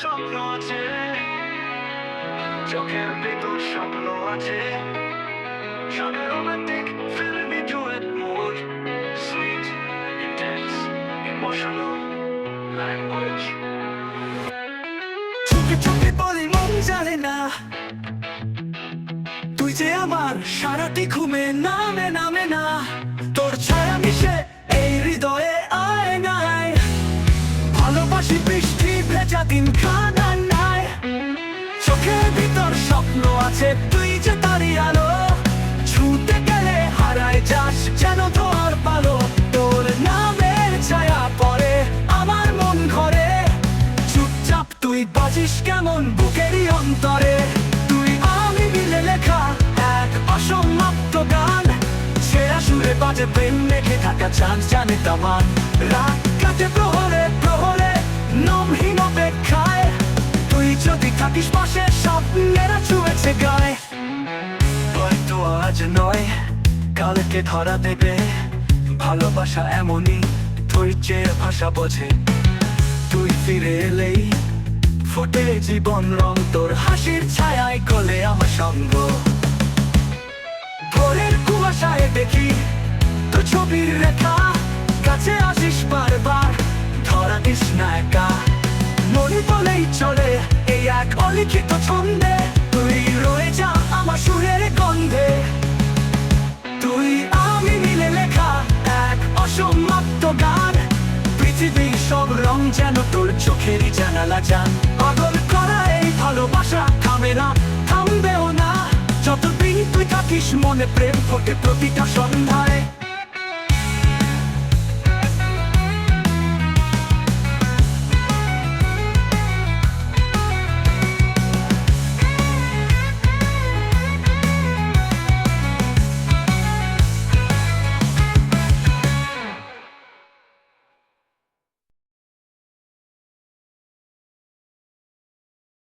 স্বপ্ন আছে। চোখের ভিতর স্বপ্ন আছে। সব romantic filmy duet mode sweet intense emotional language চুপি চুপি বলি, মন জানে না। তুই যে আমার সারাটি ঘুমে নামে নামে না। তোর ছায়া মিশে তুই বাজিস কেমন বুকেরই অন্তরে? তুই আমি মিলে লেখা এক অসমাপ্ত গান। সেরা সুরে বাজে প্রেম মেঘে থাকা চাঁদ, জানে তামান। রাত কাটে প্রহরে প্রহরে নমহীন অপেক্ষায়। তুই যদি থাকিস পাশে, স্বপ্নেরা ছুঁয়েছে গায়ে। হয়তো আজ নয়, কালকে ধরা দেবে। ভালোবাসা এমনই ধৈর্যের ভাষা বোঝে। তুই ফিরে এলেই ফোটে জীবন রং, তোর হাসির ছায়ায় কলে আমার সঙ্গ। ভোরের কুয়াশায় দেখি তো ছবির রেখা, কাছে আসিস বারবার, ধরা দিস না একা। মনে বলেই চলে এই এক অলিখিত ছন্দে। সব রং যেন তোর চোখেরই জানালা যান পাগল করা এই ভালোবাসা থামে না, থামবেও না। যতদিন তুই থাকিস মনে প্রেম ফোটে প্রতিটা সন্ধ্যায়।